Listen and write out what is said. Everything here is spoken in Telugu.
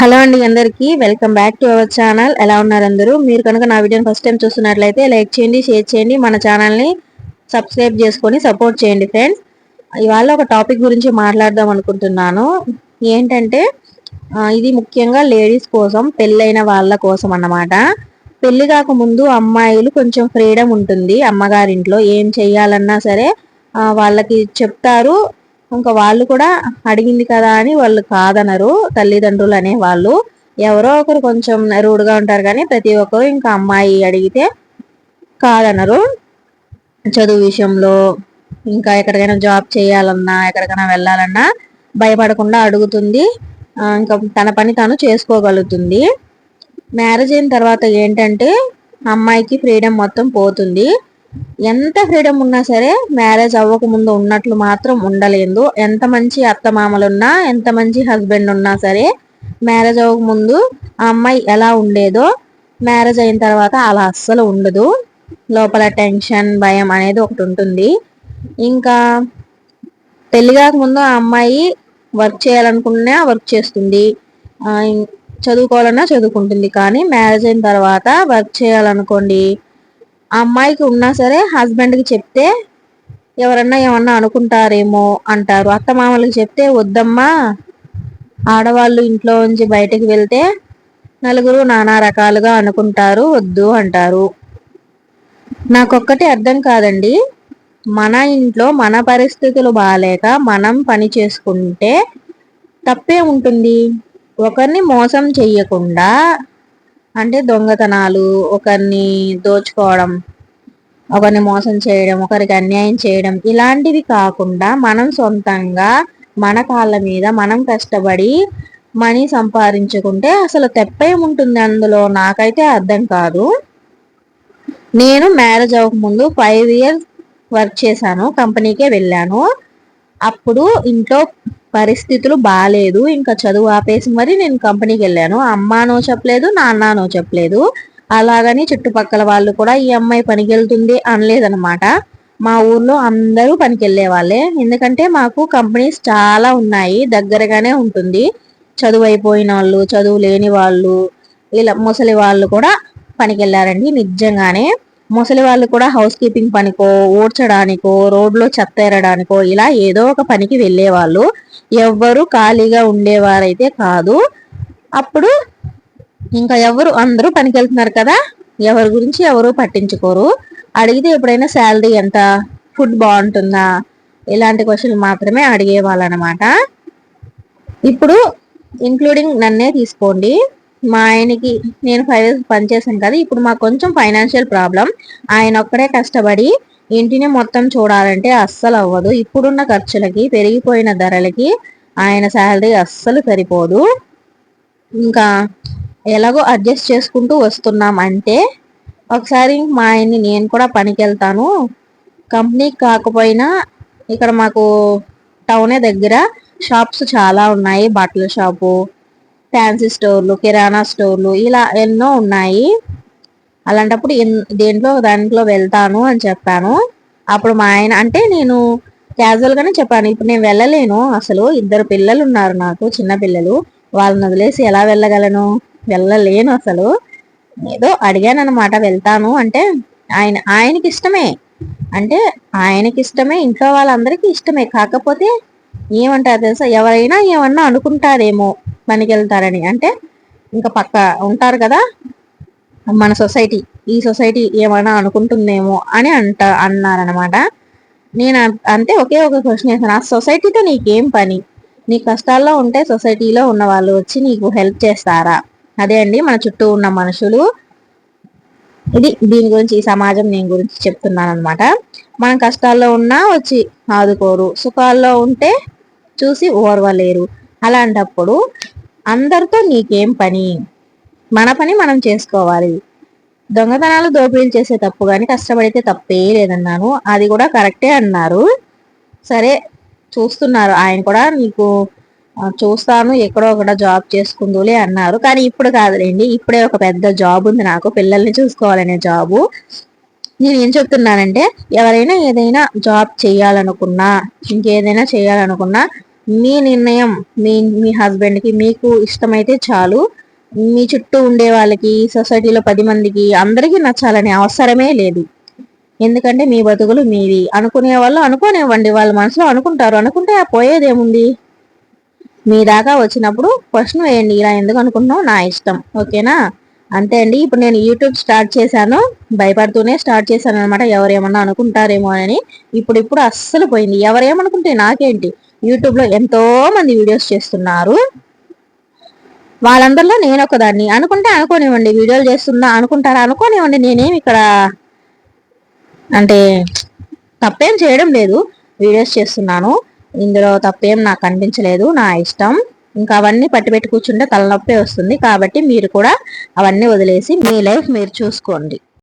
హలో అండి అందరికీ. Welcome back to our channel. ఎలా ఉన్నారు అందరూ? మీరు కనుక నా వీడియోని ఫస్ట్ టైం చూస్తున్నట్లయితే లైక్ చేయండి షేర్ చేయండి మన ఛానల్ని సబ్స్క్రైబ్ చేసుకొని సపోర్ట్ చేయండి ఫ్రెండ్స్. ఇవాళ ఒక టాపిక్ గురించి మాట్లాడదాం అనుకుంటున్నాను. ఏంటంటే ఇది ముఖ్యంగా లేడీస్ కోసం పెళ్ళైన వాళ్ళ కోసం అన్నమాట. పెళ్ళి కాకముందు అమ్మాయిలు కొంచెం ఫ్రీడమ్ ఉంటుంది అమ్మగారింట్లో. ఏం చెయ్యాలన్నా సరే వాళ్ళకి చెప్తారు. ఇంకా వాళ్ళు కూడా అడిగింది కదా అని వాళ్ళు కాదనరు. తల్లిదండ్రులు అనే వాళ్ళు ఎవరో ఒకరు కొంచెం రూడ్గా ఉంటారు కానీ ప్రతి ఒక్కరు ఇంకా అమ్మాయి అడిగితే కాదనరు. చదువు విషయంలో ఇంకా ఎక్కడికైనా జాబ్ చేయాలన్నా ఎక్కడికైనా వెళ్ళాలన్నా భయపడకుండా అడుగుతుంది. ఇంకా తన పని తాను చేసుకోగలుగుతుంది. మ్యారేజ్ అయిన తర్వాత ఏంటంటే అమ్మాయికి ఫ్రీడమ్ మొత్తం పోతుంది. ఎంత ఫ్రీడమ్ ఉన్నా సరే మ్యారేజ్ అవ్వక ముందు ఉన్నట్లు మాత్రం ఉండలేదు. ఎంత మంచి అత్తమామలున్నా ఎంత మంచి హస్బెండ్ ఉన్నా సరే మ్యారేజ్ అవ్వక ముందు ఆ అమ్మాయి ఎలా ఉండేదో మ్యారేజ్ అయిన తర్వాత అలా అస్సలు ఉండదు. లోపల టెన్షన్ భయం అనేది ఒకటి ఉంటుంది. ఇంకా పెళ్ళి కాకముందు ఆ అమ్మాయి వర్క్ చేయాలనుకున్నా వర్క్ చేస్తుంది. చదువుకోవాలన్నా చదువుకుంటుంది. కానీ మ్యారేజ్ అయిన తర్వాత వర్క్ చేయాలనుకోండి ఆ అమ్మాయికి ఉన్నా సరే హస్బెండ్కి చెప్తే ఎవరన్నా ఏమన్నా అనుకుంటారేమో అంటారు. అత్త మామలకి చెప్తే వద్దమ్మా ఆడవాళ్ళు ఇంట్లో నుంచి బయటకు వెళ్తే నలుగురు నానా రకాలుగా అనుకుంటారు వద్దు అంటారు. నాకొక్కటి అర్థం కాదండి. మన ఇంట్లో మన పరిస్థితులు బాగాలేక మనం పని చేసుకుంటే తప్పే ఉంటుంది. ఒకరిని మోసం చెయ్యకుండా అంటే దొంగతనాలు ఒకరిని దోచుకోవడం ఒకరిని మోసం చేయడం ఒకరికి అన్యాయం చేయడం ఇలాంటివి కాకుండా మనం సొంతంగా మన కాళ్ళ మీద మనం కష్టపడి మనీ సంపాదించుకుంటే అసలు తెప్పేముంటుంది అందులో? నాకైతే అర్థం కాదు. నేను మ్యారేజ్ అవ్వకముందు ఫైవ్ ఇయర్స్ వర్క్ చేశాను కంపెనీకే వెళ్ళాను. అప్పుడు ఇంట్లో పరిస్థితులు బాగాలేదు ఇంకా చదువు ఆపేసి మరి నేను కంపెనీకి వెళ్ళాను. అమ్మానో చెప్పలేదు నాన్ననో చెప్పలేదు. అలాగని చుట్టుపక్కల వాళ్ళు కూడా ఈ అమ్మాయి పనికి వెళ్తుంది అనలేదనమాట మా ఊర్లో అందరూ పనికి వెళ్ళే వాళ్ళే. ఎందుకంటే మాకు కంపెనీస్ చాలా ఉన్నాయి దగ్గరగానే ఉంటుంది. చదువు అయిపోయిన వాళ్ళు చదువు లేని వాళ్ళు ఇలా ముసలి వాళ్ళు కూడా పనికి వెళ్ళారండి నిజంగానే. ముసలి వాళ్ళు కూడా హౌస్ కీపింగ్ పనికో ఊడ్చడానికో రోడ్లో చెత్త ఎరడానికో ఇలా ఏదో ఒక పనికి వెళ్ళేవాళ్ళు. ఎవ్వరు ఖాళీగా ఉండేవారైతే కాదు. అప్పుడు ఇంకా ఎవరు అందరూ పనికి వెళ్తున్నారు కదా ఎవరి గురించి ఎవరు పట్టించుకోరు. అడిగితే ఎప్పుడైనా శాలరీ ఎంత ఫుడ్ బాగుంటుందా ఇలాంటి క్వశ్చన్లు మాత్రమే అడిగేవాళ్ళు అనమాట ఇప్పుడు ఇంక్లూడింగ్ నన్నే తీసుకోండి. మా ఆయనకి నేను ఫైవ్ ఇయర్స్ పనిచేసాను కదా ఇప్పుడు మాకు కొంచెం ఫైనాన్షియల్ ప్రాబ్లం ఆయన ఒక్కడే కష్టపడి ఇంటిని మొత్తం చూడాలంటే అస్సలు అవ్వదు. ఇప్పుడున్న ఖర్చులకి పెరిగిపోయిన ధరలకి ఆయన శాలరీ అస్సలు సరిపోదు. ఇంకా ఎలాగో అడ్జస్ట్ చేసుకుంటూ వస్తున్నాం అంటే ఒకసారి మా ఆయన్ని నేను కూడా పనికి వెళ్తాను కంపెనీకి కాకపోయినా ఇక్కడ మాకు టౌనే దగ్గర షాప్స్ చాలా ఉన్నాయి. బట్టల షాపు ఫ్యాన్సీ స్టోర్లు కిరాణా స్టోర్లు ఇలా ఎన్నో ఉన్నాయి. అలాంటప్పుడు దేంట్లో దాంట్లో వెళ్తాను అని చెప్పాను. అప్పుడు మా ఆయన అంటే నేను క్యాజువల్ గానే చెప్పాను. ఇప్పుడు నేను వెళ్ళలేను. అసలు ఇద్దరు పిల్లలు ఉన్నారు నాకు చిన్న పిల్లలు. వాళ్ళని వదిలేసి ఎలా వెళ్ళగలను? వెళ్ళలేను అసలు. ఏదో అడిగాను అనమాట వెళ్తాను అంటే ఆయన ఆయనకి ఇష్టమే అంటే ఆయనకి ఇష్టమే ఇంట్లో వాళ్ళందరికీ ఇష్టమే. కాకపోతే ఏమంటారు తెలుసా? ఎవరైనా ఏమన్నా అనుకుంటారేమో పనికి వెళ్తారని అంటే ఇంకా పక్క ఉంటారు కదా? మన సొసైటీ ఈ సొసైటీ ఏమైనా అనుకుంటుందేమో అని అంట అన్నారనమాట నేను అంతే ఒకే ఒక క్వశ్చన్ చేశాను. ఆ సొసైటీతో నీకేం పని? నీ కష్టాల్లో ఉంటే సొసైటీలో ఉన్న వాళ్ళు వచ్చి నీకు హెల్ప్ చేస్తారా? అదే అండి మన చుట్టూ ఉన్న మనుషులు. ఇది దీని గురించి ఈ సమాజం నేను గురించి చెప్తున్నాను అనమాట మనం కష్టాల్లో ఉన్నా వచ్చి ఆదుకోరు. సుఖాల్లో ఉంటే చూసి ఓర్వలేరు. అలాంటప్పుడు అందరితో నీకేం పని? మన పని మనం చేసుకోవాలి. దొంగతనాలు దోపిడీలు చేసే తప్పు కానీ కష్టపడితే తప్పే లేదన్నాను. అది కూడా కరెక్టే అన్నారు. సరే చూస్తున్నారు. ఆయన కూడా నీకు చూస్తాను ఎక్కడో ఒకట జాబ్ చేసుకుందులే అన్నారు. కానీ ఇప్పుడు కాదులేండి. ఇప్పుడే ఒక పెద్ద జాబ్ ఉంది నాకు. పిల్లల్ని చూసుకోవాలనే జాబు. నేను ఏం చెప్తున్నానంటే ఎవరైనా ఏదైనా జాబ్ చేయాలనుకున్నా ఇంకేదైనా చేయాలనుకున్నా మీ నిర్ణయం మీ మీ హస్బెండ్కి మీకు ఇష్టమైతే చాలు. మీ చుట్టూ ఉండే వాళ్ళకి సొసైటీలో పది మందికి అందరికీ నచ్చాలనే అవసరమే లేదు. ఎందుకంటే మీ బతుకులు మీవి. అనుకునే వాళ్ళు అనుకోనివ్వండి. వాళ్ళ మనసులో అనుకుంటారు. అనుకుంటే ఆ పోయేదేముంది? మీ దాకా వచ్చినప్పుడు క్వశ్చన్ వేయండి. ఇలా ఎందుకు అనుకుంటున్నావు? నా ఇష్టం. ఓకేనా? అంతే అండి. ఇప్పుడు నేను యూట్యూబ్ స్టార్ట్ చేశాను. భయపడుతూనే స్టార్ట్ చేశాను అనమాట ఎవరేమన్నా అనుకుంటారేమో అని. ఇప్పుడు ఇప్పుడు అస్సలు పోయింది. ఎవరేమనుకుంటే నాకేంటి? యూట్యూబ్లో ఎంతో మంది వీడియోస్ చేస్తున్నారు. వాళ్ళందరిలో నేను ఒకదాన్ని. అనుకుంటే అనుకోనివ్వండి వీడియోలు చేస్తున్నా అనుకుంటారా అనుకోనివ్వండి నేనేమి ఇక్కడ అంటే తప్పేం చేయడం లేదు. వీడియోస్ చేస్తున్నాను. ఇందులో తప్పేం నాకు అనిపించలేదు నా ఇష్టం. ఇంకా అవన్నీ పట్టుబెట్టి కూర్చుంటే తలనొప్పి వస్తుంది కాబట్టి మీరు కూడా అవన్నీ వదిలేసి మీ లైఫ్ మీరు చూసుకోండి.